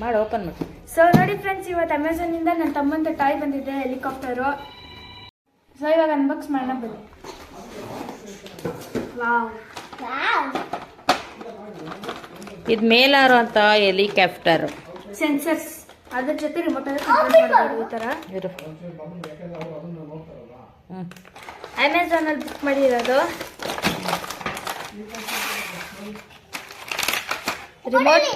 ಮಾಡಿ ಓಪನ್ ಮಾಡಿ. ಸೊ ನೋಡಿ ಫ್ರೆಂಡ್ಸ್ ಇವತ್ತು ಅಮೆಝಾನ್ ಇಂದ ನನ್ನ ತಮ್ಮಂದ ಟಾಯ್ ಬಂದಿದೆ ಹೆಲಿಕಾಪ್ಟರು ಸೊ ಇವಾಗ ಅನ್ಬಾಕ್ಸ್ ಮಾಡೋಣ ಬನ್ನಿ ವಾವ್ ಇದು ಮೇಲಾರು ಅಂತ ಹೆಲಿಕಾಪ್ಟರ್ ಸೆನ್ಸರ್ಸ್ ಅದ್ರ ಜೊತೆ ರಿಮೋಟ್ ಅಲ್ಲಿ ಈ ಥರ ಇರು. ಹ್ಞೂ ಅಮೆಝಾನ್ ಅಲ್ಲಿ ಬುಕ್ ಮಾಡಿರೋದು. ರಿಮೋಟ್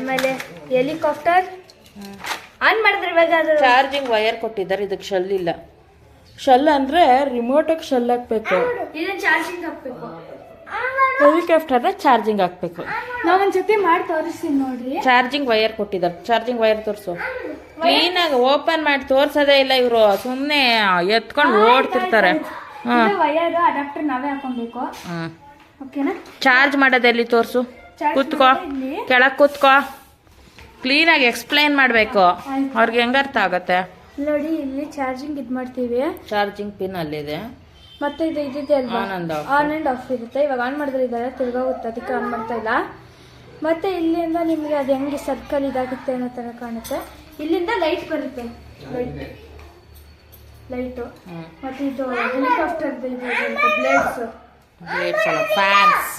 ಆಮೇಲೆ ಹೆಲಿಕಾಪ್ಟರ್. ಆನ್ ಮಾಡಿದ್ರೆ ಇವಾಗ ಅದು ಚಾರ್ಜಿಂಗ್ ವೈರ್ ಕೊಟ್ಟಿದ್ದಾರೆ ಇದಕ್ಕೆ ಶೆಲ್ ಇಲ್ಲ. ಶೆಲ್ ಅಂದರೆ ರಿಮೋಟಿಗೆ ಶೆಲ್ ಹಾಕ್ಬೇಕು. ಇದನ್ನ ಚಾರ್ಜಿಂಗ್ ಹಾಕ್ಬೇಕು. ಹೆಲಿಕಾಪ್ಟರ್ನ ಚಾರ್ಜಿಂಗ್ ಹಾಕ್ಬೇಕು. ನಾವೊಂದ್ ಜೊತೆ ಮಾಡಿ ತೋರಿಸ್ತೀನಿ ನೋಡ್ರಿ. ಚಾರ್ಜಿಂಗ್ ವೈರ್ ಕೊಟ್ಟಿದ್ದಾರೆ. ಚಾರ್ಜಿಂಗ್ ವೈರ್ ತೋರಿಸು. ಕ್ಲೀನಾಗಿ ಓಪನ್ ಮಾಡಿ ತೋರ್ಸೋದೇ ಇಲ್ಲ ಇವರು. ಸುಮ್ಮನೆ ಎತ್ಕೊಂಡು ಓಡ್ತಿರ್ತಾರೆ. ಅಡಾಪ್ಟರ್ ನಾವೇ ಹಾಕೊಬೇಕು ಓಕೆನಾ ಚಾರ್ಜ್ ಮಾಡೋದೆಲ್ಲಿ ತೋರಿಸು? ಕೂತ್ಕೋ. ಕೆಳಕ್ ಕೂತ್ಕೋ ಕೆಳಗೆ ಕೂತ್ಕೋ. ಕ್ಲೀನಾಗಿ ಎಕ್ಸ್ಪ್ಲೈನ್ ಮಾಡಬೇಕು. ಅವ್ರಿಗೆ ಹೆಂಗ ಅರ್ಥ ಆಗುತ್ತೆ? ನೋಡಿ ಇಲ್ಲಿ ಚಾರ್ಜಿಂಗ್ ಇದ್ ಮಾಡ್ತೀವಿ. ಚಾರ್ಜಿಂಗ್ ಪಿನ್ ಅಲ್ಲಿದೆ ಮತ್ತೆ ಇದು ಇದಿದೆ ಅಲ್ವಾ? ಆನ್ ಅಂಡ್ ಆಫ್ ಇರುತ್ತೆ. ಇವಾಗ ಆನ್ ಮಾಡಿದ್ರೆ ಇದ್ದಾರೆ ತಿರ್ಗೋಗುತ್ತೆ. ಅದಕ್ಕೆ ಆನ್ ಮಾಡ್ತಾ ಇಲ್ಲ. ಮತ್ತೆ ಇಲ್ಲಿಂದ ನಿಮಗೆ ಅದು ಹೆಂಗೆ ಸರ್ಕಲ್ ಇದಾಗುತ್ತೆ ಅನ್ನೋ ಥರ ಕಾಣುತ್ತೆ. ಇಲ್ಲಿಂದ ಲೈಟ್ ಬರುತ್ತೆ. ಲೈಟ್ ಲೈಟು ಮತ್ತೆ ಇದು helicopter blades blades fans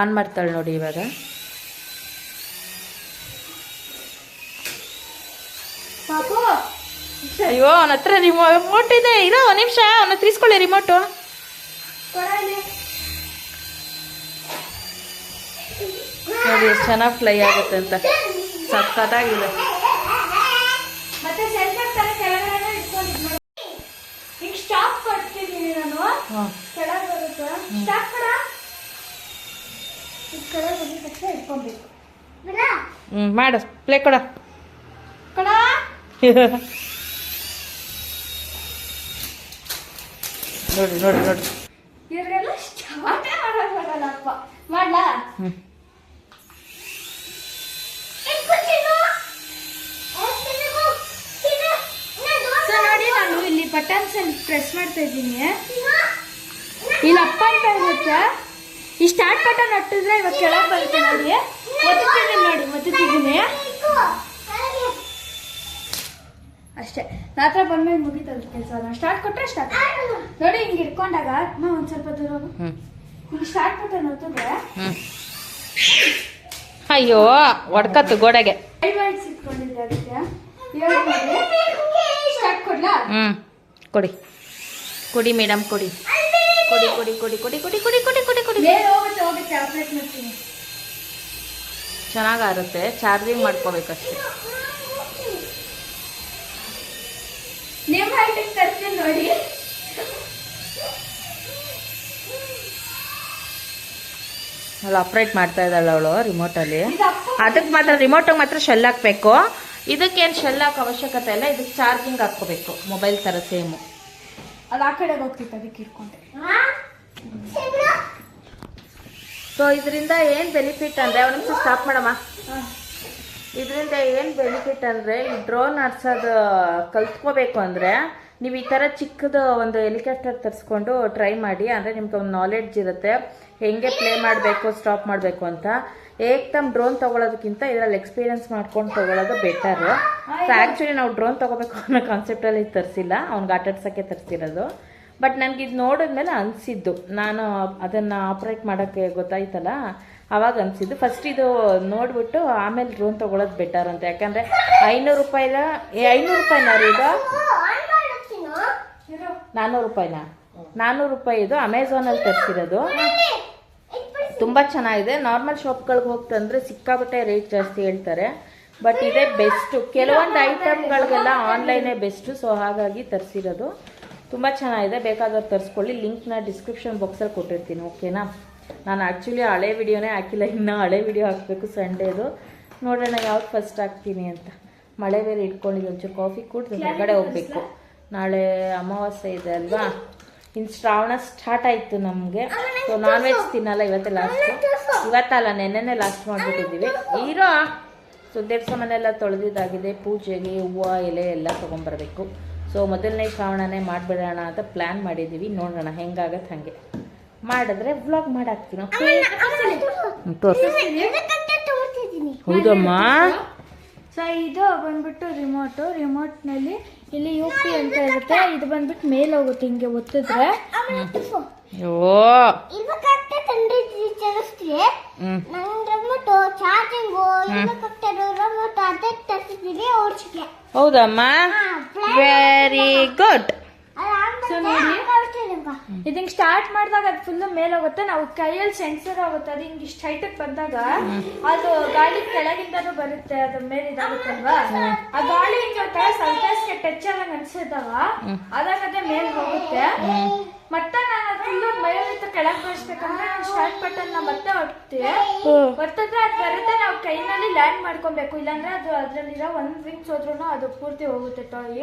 on ಮಾಡ್ತಾಳೆ ನೋಡಿ ಇವಾಗ. ಅಯ್ಯೋ ಅವನ ಹತ್ರ ರಿಮೋಟ್ ಇದೆ. ಇರೋ ಒಂದು ನಿಮಿಷ ಅವನ ತೀರಿಸ್ಕೊಳ್ಳಿ ರಿಮೋಟು ಇಲ್ಲಿ. ನೋಡಿ ಎಷ್ಟು ಚೆನ್ನಾಗಿ ಫ್ಲೈ ಆಗುತ್ತೆ ಅಂತ. ಸಕ್ಕತ್ತಾಗಿದೆ ಮತ್ತೆ ಹ್ಞೂ ಮಾಡು. ಪ್ಲೇ ಕೊಡ. ಕೊಡ. ನೋಡಿ ನೋಡಿ ನೋಡಿ. ಇವ್ರಿಗೆಲ್ಲ ಸ್ಟಾರ್ಟೇ ಮಾಡೋದು ಮಾಡ್ಲಾ? ಹ್ಞೂ ನೋಡಿ ನಾನು ಇಲ್ಲಿ ಬಟನ್ಸ್ ಅಲ್ಲಿ ಪ್ರೆಸ್ ಮಾಡ್ತಾ ಇದ್ದೀನಿ. ಇಲ್ಲಪ್ಪ ಅಪ್ಪ ಅಂತ ಇರುತ್ತೆ. ಈ ಸ್ಟಾರ್ಟ್ ಬಟನ್ ಒಟ್ಟಿದ್ರೆ ಇವಾಗ ಕೆಳಗೆ ಬರುತ್ತೆ ನೋಡಿ. ಒತ್ತುತ್ತಿದ್ದೀನಿ ನೋಡಿ ಒತ್ತಿದ್ದೀನಿ ಅಷ್ಟೇ. ರಾತ್ರ ಬಂದ್ಮೇಲೆ ಮುಗಿತದ ಕೆಲಸ. ಸ್ಟಾರ್ಟ್ ಕೊಟ್ರೆ ಸ್ಟಾರ್ಟ್. ನೋಡಿ ಹಿಂಗೆ ಇಟ್ಕೊಂಡಾಗ ನಾ ಒಂದ್ ಸ್ವಲ್ಪ ದೂರ ಹೋಗು. ಸ್ಟಾರ್ಟ್ ಬಟನ್ ಒತ್ತಿದ್ರೆ ಹ್ಞೂ ಅಯ್ಯೋ ಒಡ್ಕತ್ತು ಗೋಡೆಗೆ. ಇಟ್ಕೊಂಡಿದ್ದೆ ಅದಕ್ಕೆ. ಸ್ಟಾರ್ಟ್ ಕೊಡ್ಲಾ? ಹ್ಞೂ ಕೊಡಿ. ಕೊಡಿ ಮೇಡಮ್ ಕೊಡಿ. ಕೊಡಿ ಕೊಡಿ ಕೊಡಿ ಕೊಡಿ ಕೊಡಿ ಕೊಡಿ ಕೊಡಿ ಕೊಡಿ ಕೊಡಿ. ಚೆನ್ನಾಗಿ ಚೆನ್ನಾಗಾರುತ್ತೆ ಚಾರ್ಜಿಂಗ್ ಮಾಡ್ಕೋಬೇಕಷ್ಟೇ. ನೋಡಿ. ಅವಳು ಆಪ್ರೇಟ್ ಮಾಡ್ತಾ ಇದ್ದಾಳೆ ಅವಳು ರಿಮೋಟಲ್ಲಿ ಅದಕ್ಕೆ ಮಾತ್ರ ರಿಮೋಟಿಗೆ ಮಾತ್ರ ಶೆಲ್ ಹಾಕಬೇಕು. ಇದಕ್ಕೇನು ಶೆಲ್ ಹಾಕೋ ಅವಶ್ಯಕತೆ ಇಲ್ಲ ಇದಕ್ಕೆ ಚಾರ್ಜಿಂಗ್ ಹಾಕ್ಕೋಬೇಕು. ಮೊಬೈಲ್ ಥರ ಸೇಮು ಅದು ಆ ಕಡೆ ಹೋಗ್ತಿತ್ತು ಅದಕ್ಕೆ ಇಟ್ಕೊಂಡೆ. ಸೊ ಇದರಿಂದ ಏನು ಬೆನಿಫಿಟ್ ಅಂದರೆ ನಿಮಿಷ ಸ್ಟಾಪ್ ಮಾಡಮ್ಮ. ಇದರಿಂದ ಏನು ಬೆನಿಫಿಟ್ ಅಂದರೆ, ಈ ಡ್ರೋನ್ ಆಡ್ಸೋದು ಕಲ್ತ್ಕೋಬೇಕು ಅಂದರೆ, ನೀವು ಈ ಥರ ಚಿಕ್ಕದು ಒಂದು ಹೆಲಿಕಾಪ್ಟರ್ ತರಿಸ್ಕೊಂಡು ಟ್ರೈ ಮಾಡಿ, ಅಂದರೆ ನಿಮ್ಗೆ ಒಂದು ನಾಲೆಡ್ಜ್ ಇರುತ್ತೆ, ಹೆಂಗೆ ಪ್ಲೇ ಮಾಡಬೇಕು ಸ್ಟಾಪ್ ಮಾಡಬೇಕು ಅಂತ. ಏಕ್ದಮ್ ಡ್ರೋನ್ ತೊಗೊಳೋದಕ್ಕಿಂತ ಇದರಲ್ಲಿ ಎಕ್ಸ್ಪೀರಿಯನ್ಸ್ ಮಾಡ್ಕೊಂಡು ತೊಗೊಳೋದು ಬೆಟರು ಸೊ ಆ್ಯಕ್ಚುಲಿ ನಾವು ಡ್ರೋನ್ ತೊಗೋಬೇಕು ಅನ್ನೋ ಕಾನ್ಸೆಪ್ಟಲ್ಲಿ ತರಿಸಿಲ್ಲ, ಅವ್ನಿಗೆ ಆಟಾಡ್ಸೋಕ್ಕೆ ತರಿಸಿರೋದು. ಬಟ್ ನನಗೆ ಇದು ನೋಡಿದ್ಮೇಲೆ ಅನಿಸಿದ್ದು. ನಾನು ಅದನ್ನು ಆಪ್ರೇಟ್ ಮಾಡೋಕ್ಕೆ ಗೊತ್ತಾಯ್ತಲ್ಲ? ಅವಾಗ ಅನಿಸಿದ್ದು. ಫಸ್ಟ್ ಇದು ನೋಡಿಬಿಟ್ಟು ಆಮೇಲೆ ಡ್ರೋನ್ ತೊಗೊಳೋದು ಬೆಟರ್ ಅಂತ. ಯಾಕಂದರೆ ಐನೂರು ರೂಪಾಯಿನ ಐನೂರು ರೂಪಾಯಿನ ಇದು? ನಾನ್ನೂರು ರೂಪಾಯಿನ? ನಾನ್ನೂರು ರೂಪಾಯಿ ಇದು ಅಮೆಝಾನಲ್ಲಿ ತರಿಸಿರೋದು. ತುಂಬ ಚೆನ್ನಾಗಿದೆ. ನಾರ್ಮಲ್ ಶಾಪ್ಗಳಿಗೆ ಹೋಗಿ ತಂದರೆ ಸಿಕ್ಕಾಬಟ್ಟೆ ರೇಟ್ ಜಾಸ್ತಿ ಹೇಳ್ತಾರೆ. ಬಟ್ ಇದೇ ಬೆಸ್ಟು ಕೆಲವೊಂದು ಐಟಮ್ಗಳಿಗೆಲ್ಲ ಆನ್ಲೈನೇ ಬೆಸ್ಟು ಸೊ ಹಾಗಾಗಿ ತರಿಸಿರೋದು. ತುಂಬ ಚೆನ್ನಾಗಿದೆ. ಬೇಕಾದವ್ರು ತರಿಸ್ಕೊಳ್ಳಿ. ಲಿಂಕ್ನ ಡಿಸ್ಕ್ರಿಪ್ಷನ್ ಬಾಕ್ಸಲ್ಲಿ ಕೊಟ್ಟಿರ್ತೀನಿ ಓಕೆನಾ ನಾನು ಆ್ಯಕ್ಚುಲಿ ಹಳೆ ವಿಡಿಯೋನೇ ಹಾಕಿಲ್ಲ. ಇನ್ನೂ ಹಳೆ ವಿಡಿಯೋ ಹಾಕಬೇಕು ಸಂಡೇದು ನೋಡೋಣ ಯಾವ್ದು ಫಸ್ಟ್ ಹಾಕ್ತೀನಿ ಅಂತ. ಮಳೆ ಬೇರೆ ಇಟ್ಕೊಂಡಿದ್ದು ಒಂಚೂರು ಕಾಫಿ ಕುಡಿದು ಹೊರಗಡೆ ಹೋಗಬೇಕು. ನಾಳೆ ಅಮಾವಾಸ್ಯೆ ಇದೆ ಅಲ್ವಾ? ಇನ್ನು ಶ್ರಾವಣ ಸ್ಟಾರ್ಟ್ ಆಯಿತು ನಮಗೆ. ಸೊ ನಾನ್ ವೆಜ್ ತಿನ್ನಲ್ಲ ಇವತ್ತೇ ಲಾಸ್ಟು ಇವತ್ತಲ್ಲ ನೆನ್ನೆನೇ ಲಾಸ್ಟ್ ಮಾಡಿಬಿಟ್ಟಿದ್ದೀವಿ. ಇರೋ ಸೊ ದೇವ್ರ ಮನೆಲ್ಲ ತೊಳೆದಿದ್ದಾಗಿದೆ. ಪೂಜೆಗೆ ಹೂವು ಎಲೆ ಎಲ್ಲ ತೊಗೊಂಬರ್ಬೇಕು ಸೊ ಮೊದಲನೇ ಶ್ರಾವಣನೇ ಮಾಡಿಬಿಡೋಣ ಅಂತ ಪ್ಲ್ಯಾನ್ ಮಾಡಿದ್ದೀವಿ ನೋಡೋಣ ಹೆಂಗಾಗತ್ತೆ ಹಾಗೆ. ಮಾಡಿದ್ರೆ ವ್ಲಾಗ್ ಮಾಡಾಕ್ತೀನಿ ಹೌದಮ್ಮ? ಸೊ ಇದು ಬಂದ್ಬಿಟ್ಟು ರಿಮೋಟು ರಿಮೋಟ್ನಲ್ಲಿ ಇಲ್ಲಿ ಯು ಪಿ ಅಂತ ಇರುತ್ತೆ. ಇದು ಬಂದ್ಬಿಟ್ಟು ಮೇಲೆ ಹೋಗುತ್ತೆ ಹಿಂಗೆ ಒತ್ತಿದ್ರೆ. ಓ ಹೌದಮ್ಮ? ವೆರಿ ಗುಡ್ ಸೊ ನೋಡಿ. ಇದು ಹಿಂಗೆ ಸ್ಟಾರ್ಟ್ ಮಾಡಿದಾಗ ಅದು ಫುಲ್ ಮೇಲೆ ಹೋಗುತ್ತೆ. ನಾವು ಕೈಯಲ್ಲಿ ಸೆನ್ಸರ್ ಆಗುತ್ತೆ. ಅದು ಹಿಂಗೆ ಇಷ್ಟು ಹೈಟಕ್ಕೆ ಬಂದಾಗ ಅದು ಗಾಳಿ ಕೆಳಗಿಂದನೂ ಬರುತ್ತೆ. ಅದ್ರ ಮೇಲೆ ಇದಾಗುತ್ತಲ್ವಾ ಆ ಗಾಳಿ ಹಿಂಗೆ ಒಂಥರ ಸ್ವಲ್ಪ ಟಚ್ ಆದಂಗೆ ಅನ್ಸಿದಾಗ ಅದಾಗ ಅದೇ ಮೇಲೆ ಹೋಗುತ್ತೆ. ಮತ್ತೆ ನಾನು ಫುಲ್ ಮೈಯಲ್ಲಿ ಕೆಳಗೆ ಬರ್ಸ್ಬೇಕಂದ್ರೆ ನಾನು ಸ್ಟಾರ್ಟ್ ಬಟನ್ ಮತ್ತೆ ಅದು ಬರುತ್ತೆ ನಾವು ಕೈನಲ್ಲಿ ಲ್ಯಾಂಡ್ ಮಾಡ್ಕೊಬೇಕು. ಇಲ್ಲಾಂದ್ರೆ ಅದು ಅದ್ರಲ್ಲಿರೋ ಒಂದ್ ವಿಂಗ್ಸ್ ಹೋದ್ರೂ ಅದು ಪೂರ್ತಿ ಹೋಗುತ್ತೆ ಟಾಯ್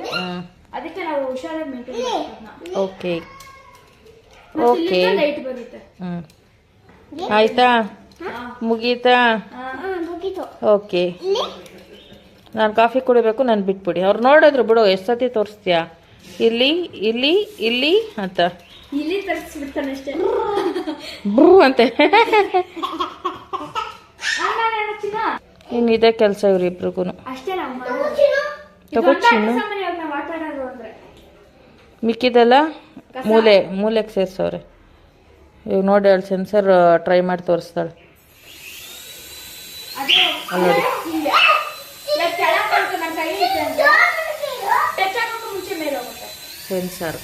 ಅದಕ್ಕೆ ನಾವು ಹುಷಾರಾಗಿ ಮೇಂಟೈನ್ ಓಕೆ ಓಕೆ ಲೈಟ್ ಬರುತ್ತೆ. ಹ್ಮ್. ಆಯ್ತಾ? ಮುಗೀತಾ? ಮುಗೀತು. ಓಕೆ ನಾನು ಕಾಫಿ ಕುಡಿಬೇಕು ನಾನು ಬಿಟ್ಬಿಡಿ. ಅವ್ರು ನೋಡಿದ್ರು ಬಿಡು ಎಷ್ಟು ಸತಿ ತೋರಿಸ್ತೀಯಾ? ಇಲ್ಲಿ ಇಲ್ಲಿ ಇಲ್ಲಿ ಅಂತ. ಇಲ್ಲಿ ತರಿಸ್ಬಿಡ್ತಾನೆ ಅಷ್ಟೇ. ಬ್ರೂ ಅಂತೆ. ಇನ್ನಿದೆ ಕೆಲಸ ಇವ್ರಿಬ್ರಿಗೂ ತಗೋ ಚಿನ್ನು. ಮಿಕ್ಕಿದೆಲ್ಲ? ಮೂಲೆ ಮೂಲೆಗೆ ಸೇರಿಸೋರೆ ಇವಾಗ ನೋಡಿ ಹೇಳಿ ಸೆನ್ಸರ್ ಟ್ರೈ ಮಾಡಿ ತೋರಿಸ್ತಾಳೆ. ಮೇಲೆ ಸೆನ್ಸರ್